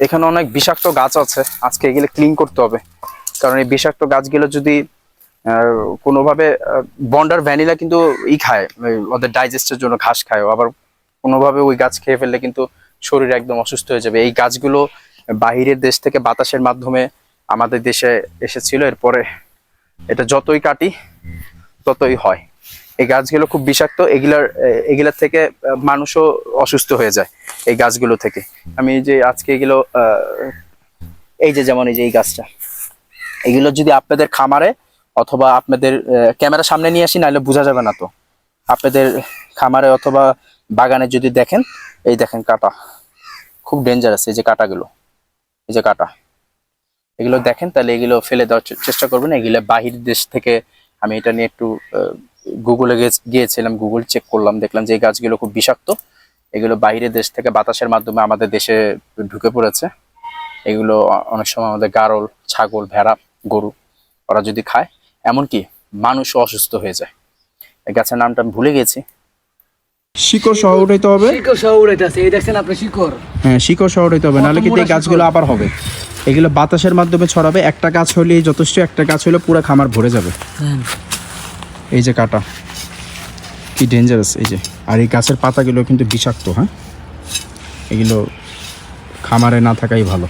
এখানে অনেক বিষাক্ত গাছ আছে। আজকে এগুলো ক্লিন করতে হবে। কারণ এই বিষাক্ত গাছগুলো যদি কোনোভাবে বন্ডার ভ্যানিলা কিন্তু ই খায় ওদের ডাইজেস্টের জন্য ঘাস খায়। আবার কোনোভাবে ওই গাছ খেয়ে ফেললে কিন্তু শরীর একদম অসুস্থ হয়ে যাবে। এই গাছগুলো বাহিরের দেশ থেকে বাতাসের মাধ্যমে আমাদের দেশে এসেছিল। এরপরে এটা যতই কাটি, ততই হয়। এই গাছগুলো খুব বিষাক্ত, এগুলার এগুলার থেকে মানুষও অসুস্থ হয়ে যায় এই গাছগুলো থেকে। আমি যে আজকে এগুলো এই যে যেমন এই যে এই গাছটা, এগুলো যদি আপনাদের খামারে অথবা আপনাদের ক্যামেরা সামনে নিয়ে আসি, নাহলে বোঝা যাবে না তো। আপনাদের খামারে অথবা বাগানে যদি দেখেন, এই দেখেন কাটা। খুব ডেঞ্জারাস এই যে কাটাগুলো, এই যে কাটা। এগুলো দেখেন, তাহলে এগুলো ফেলে দেওয়ার চেষ্টা করবেন। এগুলো বাহির দেশ থেকে আমি এটা নিয়ে একটু গুগলে গিয়েছিলাম গুগল চেক করলাম দেখলাম যে এই গাছগুলো খুব বিষাক্ত। এগুলো বাইরের দেশ থেকে বাতাসের মাধ্যমে আমাদের দেশে ঢুকে পড়েছে। এগুলো অনেক সময় আমাদের গারল ছাগল ভেড়া গরু ওরা যদি খায় এমনকি মানুষও অসুস্থ হয়ে যায়। এই গাছের নামটা আমি ভুলে গেছি। শিকড় সহ উঠাইতে হবে? শিকড় সহ উড়াইতেছে এই দেখছেন আপনি শিকড়? হ্যাঁ শিকড় সহ উঠাইতে হবে নাহলে কিন্তু এই গাছগুলো আবার হবে। এগুলো বাতাসের মাধ্যমে ছড়াবে একটা গাছ হলেই যথেষ্ট একটা গাছ হলে পুরো খামার ভরে যাবে। এই যে কাটা। কি ডেঞ্জারাস এই যে। আর এই গাছের পাতাগুলো কিন্তু বিষাক্ত হ্যাঁ? এগুলো খামারে না থাকাই ভালো।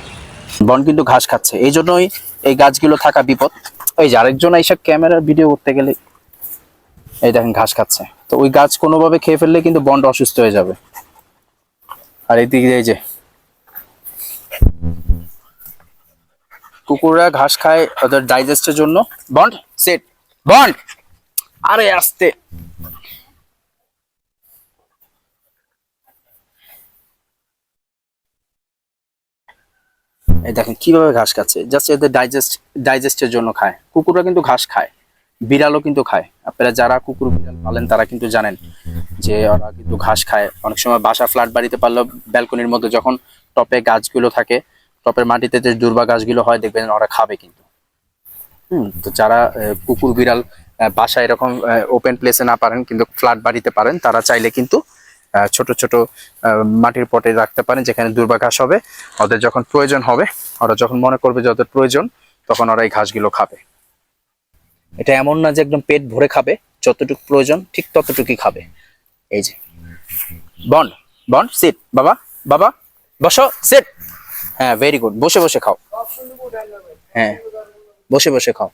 বন কিন্তু ঘাস খাচ্ছে। এই জন্যই এই গাছগুলো থাকা বিপদ। এই যে আরেকজন এইসব ক্যামেরার ভিডিও করতে গেলে এই দেখেন ঘাস খাচ্ছে। তো ওই গাছ কোনোভাবে খেয়ে ফেললে কিন্তু বন্ড অসুস্থ হয়ে যাবে। আর এইদিকে এই যে কুকুররা ঘাস খায় ওদের ডাইজেস্টের জন্য। বন্ড সেট বন্ড আরে আস্তে। এই দেখেন কীভাবে ঘাস খাচ্ছে। জাস্ট এদের ডাইজেস্ট ডাইজেস্টের জন্য খায়। কুকুররা কিন্তু ঘাস খায়। বিড়ালও কিন্তু খায়। আপনারা যারা কুকুর, বিড়াল পালেন, তারা কিন্তু জানেন যে ওরা কিন্তু ঘাস খায়। অনেক সময় বাসা ফ্ল্যাট বাড়িতে পারলেও ব্যালকনির মধ্যে যখন টপে গাছগুলো থাকে, টপের মাটিতে যে দুর্বা গাছগুলো হয়, দেখবেন ওরা খাবে কিন্তু। হুম, তো যারা কুকুর, বিড়াল আহ, বাসা এরকম ওপেন প্লেসে না পারেন কিন্তু ফ্ল্যাট বাড়িতে পারেন তারা চাইলে কিন্তু ছোট ছোট মাটির পটে রাখতে পারেন যেখানে দুর্বা ঘাস হবে ওদের যখন প্রয়োজন হবে ওরা যখন মনে করবে যে ওদের প্রয়োজন তখন ওরা এই ঘাসগুলো খাবে। এটা এমন না যে একদম পেট ভরে খাবে যতটুকু প্রয়োজন ঠিক ততটুকুই খাবে। এই যে। বন বন সিট বাবা বাবা বসো সিট হ্যাঁ ভেরি গুড বসে বসে খাও। হ্যাঁ বসে বসে খাও।